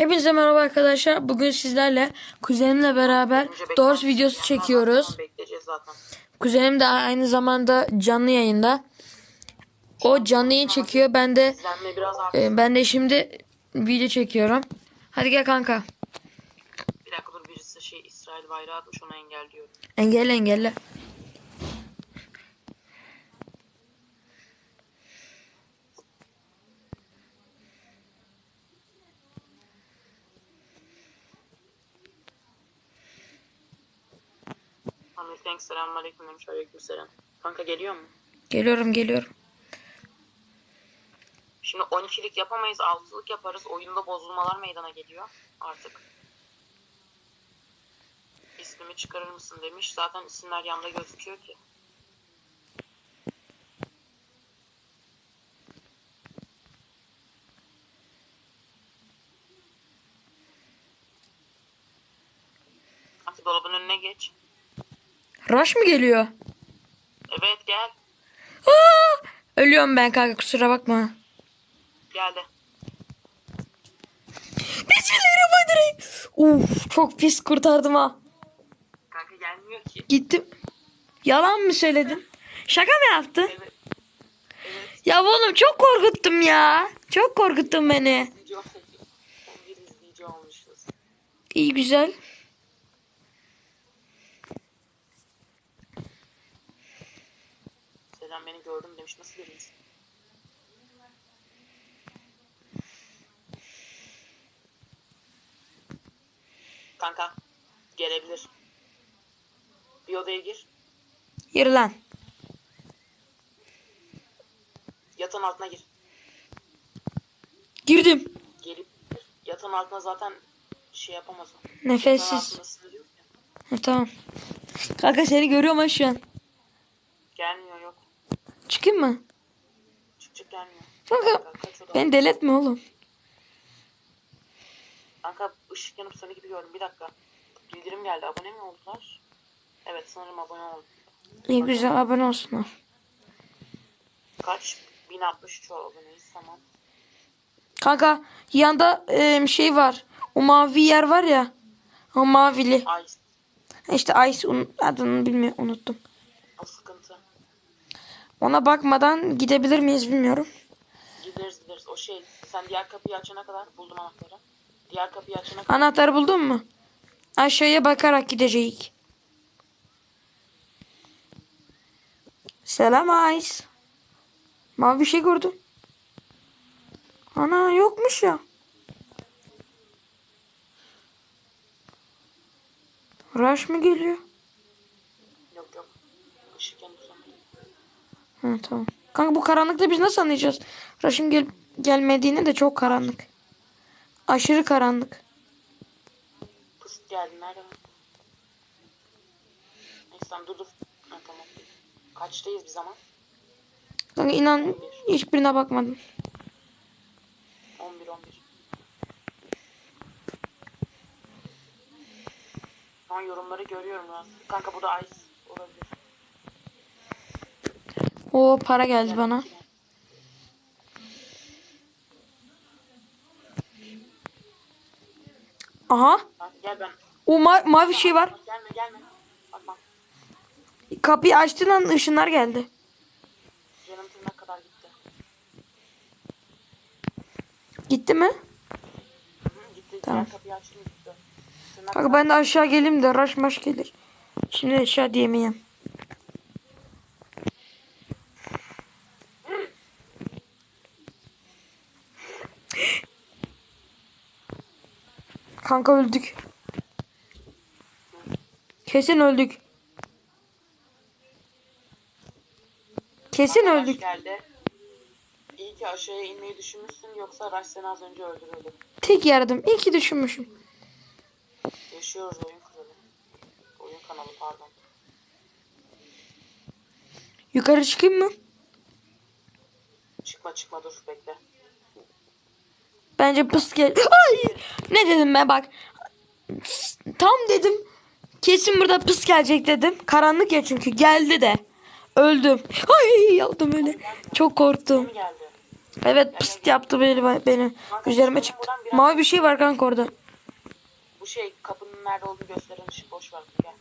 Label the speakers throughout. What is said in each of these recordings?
Speaker 1: Hepinize merhaba arkadaşlar. Bugün sizlerle kuzenimle beraber. Doors videosu çekiyoruz. Kuzenim de aynı zamanda canlı yayında. O canlı yayın çekiyor. Ben de e, ben de şimdi video çekiyorum. Hadi gel kanka.
Speaker 2: Bir dakika dur birisi şey İsrail bayrağı atmış onu engelliyorum.
Speaker 1: Engelle engelle.
Speaker 2: Denk selamun aleyküm demiş aleyküm selam. Kanka geliyor mu?
Speaker 1: Geliyorum geliyorum.
Speaker 2: Şimdi 12'lik yapamayız 6'lık yaparız. Oyunda bozulmalar meydana geliyor artık. İsmimi çıkarır mısın demiş. Zaten isimler yanda gözüküyor ki. Dolabın önüne geç.
Speaker 1: Rush mı geliyor?
Speaker 2: Evet gel.
Speaker 1: Aa! Ölüyorum ben kanka kusura bakma.
Speaker 2: Geldi.
Speaker 1: Bismillahirrahmanirrahim. Uf çok pis kurtardım ha.
Speaker 2: Kanka gelmiyor ki.
Speaker 1: Gittim. Yalan mı söyledin? Şaka mı yaptın?
Speaker 2: Evet. Evet.
Speaker 1: Ya oğlum çok korkuttun ya. Çok korkuttun beni.
Speaker 2: Video 11 izleyici olmuşuz.
Speaker 1: İyi güzel.
Speaker 2: Selam beni gördüm demiş. Nasıl biriniz? Kanka gelebilir. Bir odaya gir.
Speaker 1: Yürü lan.
Speaker 2: Yatağın altına gir.
Speaker 1: Girdim.
Speaker 2: Gelip yatağın altına zaten şey yapamaz. o. Yatağın
Speaker 1: Nefessiz. Ha, tamam. Kanka seni görüyorum ha şu an. Çıkayım mı?
Speaker 2: Çık çık gelmiyor.
Speaker 1: Kanka beni deletme oğlum.
Speaker 2: Kanka ışık yanıp sönü gibi gördüm. Bir dakika. Bildirim geldi. Abone mi oldular? Evet sanırım abone oldu.
Speaker 1: İyi güzel abone olsunlar.
Speaker 2: Kaç? 1063 aboneyiz tamam.
Speaker 1: Kanka yanda e, şey var. O mavi yer var ya. O mavili.
Speaker 2: Ay
Speaker 1: İşte Ice adını bilmiyorum unuttum.
Speaker 2: o sıkıntı.
Speaker 1: Ona bakmadan gidebilir miyiz bilmiyorum.
Speaker 2: Gideriz gideriz. O şey sen diğer kapıyı açana kadar buldum anahtarı. Diğer kapıyı açana kadar
Speaker 1: Anahtarı buldun mu? Aşağıya bakarak gideceğiz. Selam Ice. Mavi bir şey gördüm. Ana yokmuş ya. Rush mı geliyor?
Speaker 2: yok yok. Işık yanıp sönüyor.
Speaker 1: Ha tamam. Kanka bu karanlıkta biz nasıl anlayacağız? Rush'ın gel gelmediğini de çok karanlık. Aşırı karanlık.
Speaker 2: Pıst geldi nerede? Neyse tamam dur dur. Ha, tamam. Kaçtayız biz ama?
Speaker 1: Kanka inan hiçbirine bakmadım.
Speaker 2: 11 11. Şu an yorumları görüyorum ben. Kanka bu da ice olabilir.
Speaker 1: O para geldi bana. Aha. O ma- mavi şey var. Kapıyı açtığın an ışınlar geldi.
Speaker 2: Gitti.
Speaker 1: Mi? Tamam.
Speaker 2: Kapıyı
Speaker 1: Kanka ben de aşağı geleyim de rush maş gelir. Şimdi aşağı diyemeyeyim. Kanka öldük. Kesin öldük. Kesin öldük.
Speaker 2: geldi. İyi ki aşağıya inmeyi düşünmüşsün yoksa Rush seni az önce öldürürdü.
Speaker 1: Tek yardım. İyi ki düşünmüşüm.
Speaker 2: Yaşıyoruz oyun kralı. Oyun kanalı pardon.
Speaker 1: Yukarı çıkayım mı?
Speaker 2: Çıkma çıkma dur bekle.
Speaker 1: Bence pıs gel. Ay! Ne dedim ben bak. Tam dedim. Kesin burada pıs gelecek dedim. Karanlık ya çünkü geldi de. Öldüm. Ay yaldım öyle. Çok korktum. Evet pıst yaptı beni. beni. Üzerime çıktı. Mavi bir şey var kanka orada.
Speaker 2: Bu şey kapının nerede olduğunu gösteren ışık boş ver. Gel.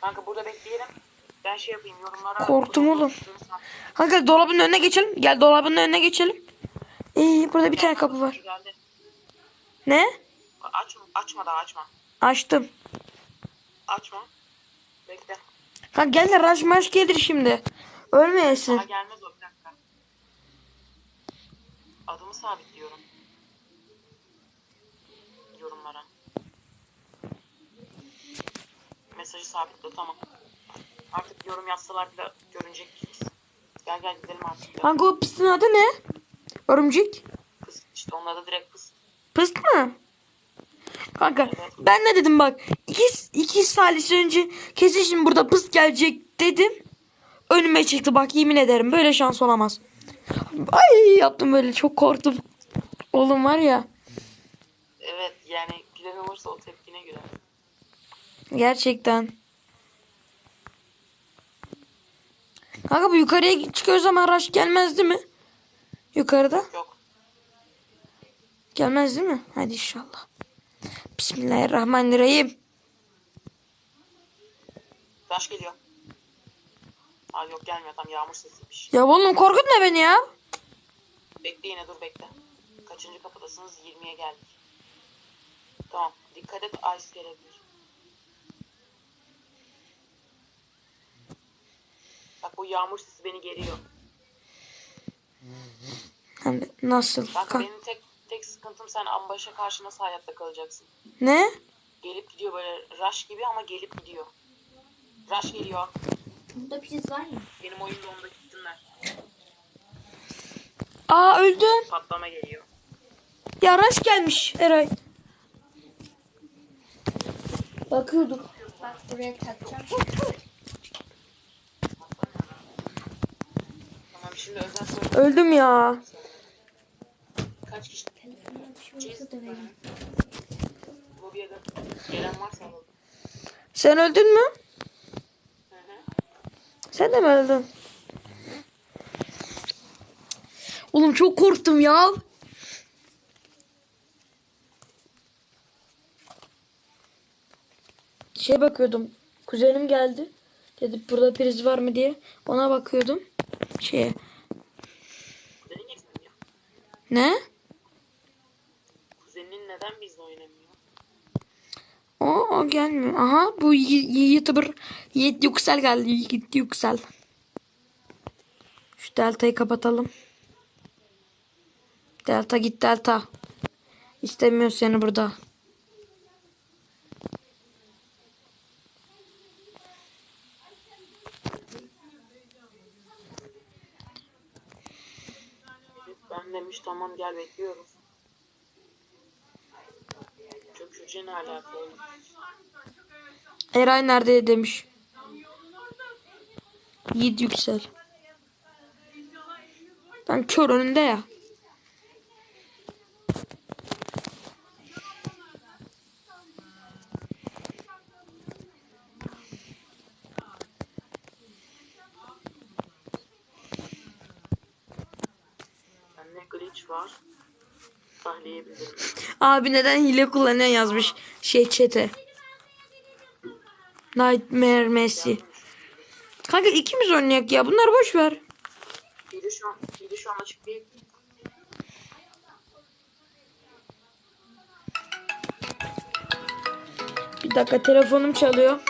Speaker 2: Kanka burada bekleyelim. Ben şey yapayım yorumlara.
Speaker 1: Korktum oğlum. Kanka dolabın önüne geçelim. Gel dolabın önüne geçelim. İyi burada bir tane kapı var.
Speaker 2: Geldi.
Speaker 1: Ne?
Speaker 2: Açma, açma daha açma.
Speaker 1: Açtım.
Speaker 2: Açma. Bekle.
Speaker 1: Kanka gel de rush maş gelir şimdi. Ölmeyesin.
Speaker 2: Daha gelmez o bir dakika. Adımı sabitliyorum. Yorumlara. Mesajı sabitle tamam. Artık yorum yazsalar bile görünecek. Gel gel gidelim artık.
Speaker 1: Kanka o pistin adı ne? Örümcek.
Speaker 2: Pıs. İşte onun adı direkt pıs.
Speaker 1: Pıst mı? Kanka ben ne dedim bak. iki, iki salise önce kesin şimdi burada pıst gelecek dedim. Önüme çıktı bak yemin ederim böyle şans olamaz. Ay yaptım böyle çok korktum. Oğlum var ya.
Speaker 2: Evet yani gülen olursa o tepkine göre.
Speaker 1: Gerçekten. Kanka bu yukarıya çıkıyoruz ama araç gelmez değil mi? Yukarıda.
Speaker 2: Yok.
Speaker 1: Gelmez değil mi? Hadi inşallah. Bismillahirrahmanirrahim.
Speaker 2: Taş geliyor. Aa yok gelmiyor tam yağmur sesiymiş.
Speaker 1: Ya oğlum korkutma beni ya.
Speaker 2: Bekle yine dur bekle. Kaçıncı kapıdasınız? 20'ye geldik. Tamam. Dikkat et ice gelebilir. Bak bu yağmur sesi beni geriyor.
Speaker 1: Hem de nasıl?
Speaker 2: Bak
Speaker 1: Ka-
Speaker 2: benim tek tek sıkıntım sen ambaşa karşı nasıl hayatta kalacaksın.
Speaker 1: ne?
Speaker 2: Gelip gidiyor böyle rush gibi ama gelip gidiyor. Rush geliyor.
Speaker 3: Burada priz var mı?
Speaker 2: Benim oyunda onda gittinler.
Speaker 1: Aa öldüm.
Speaker 2: Patlama geliyor.
Speaker 1: Ya araç gelmiş Eray. Bakıyorduk.
Speaker 3: Bak buraya takacağım.
Speaker 2: Tamam şimdi.
Speaker 1: Öldüm ya.
Speaker 2: Kaç kişi
Speaker 3: bir şey
Speaker 2: gelen varsa alalım.
Speaker 1: Sen öldün mü?
Speaker 2: Hı hı.
Speaker 1: Sen de mi öldün? Oğlum çok korktum ya. Şey bakıyordum. Kuzenim geldi. Dedi burada priz var mı diye. Ona bakıyordum. Şeye. Ne?
Speaker 2: Kuzenin neden bizle oynamıyor?
Speaker 1: O, o gelmiyor. Aha bu YouTuber Yiğit Yüksel geldi. Yiğit Yüksel. Şu deltayı kapatalım. Delta git delta. İstemiyor seni burada.
Speaker 2: Demiş tamam gel bekliyoruz. Çökücü ne alaka oğlum?
Speaker 1: Eray nerede demiş. Yiğit Yüksel. Ben kör önünde ya. Abi neden hile kullanıyor yazmış şey çete. Nightmare Messi. Kanka ikimiz oynayak ya. Bunları boş ver.
Speaker 2: Hile şu an, hile şu an açık değil.
Speaker 1: Bir dakika telefonum çalıyor.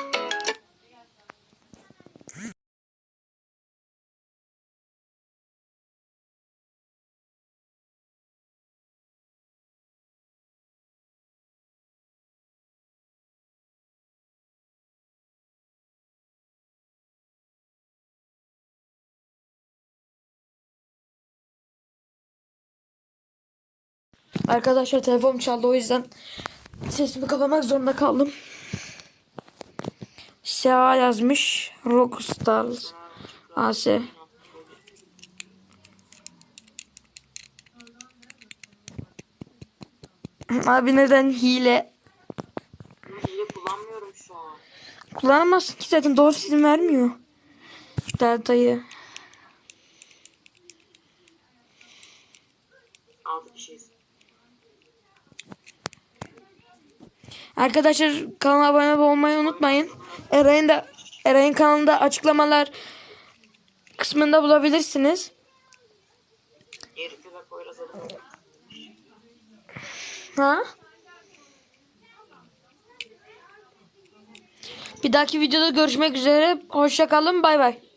Speaker 1: Arkadaşlar telefonum çaldı o yüzden sesimi kapamak zorunda kaldım. Seha yazmış. Rockstars. AS. Abi neden hile?
Speaker 2: Hile kullanmıyorum şu an.
Speaker 1: Kullanamazsın ki zaten doğru sizin vermiyor. Delta'yı. Arkadaşlar kanala abone olmayı unutmayın. Eray'ın da Eray'ın kanalında açıklamalar kısmında bulabilirsiniz. Ha? Bir dahaki videoda görüşmek üzere. Hoşça kalın. Bay bay.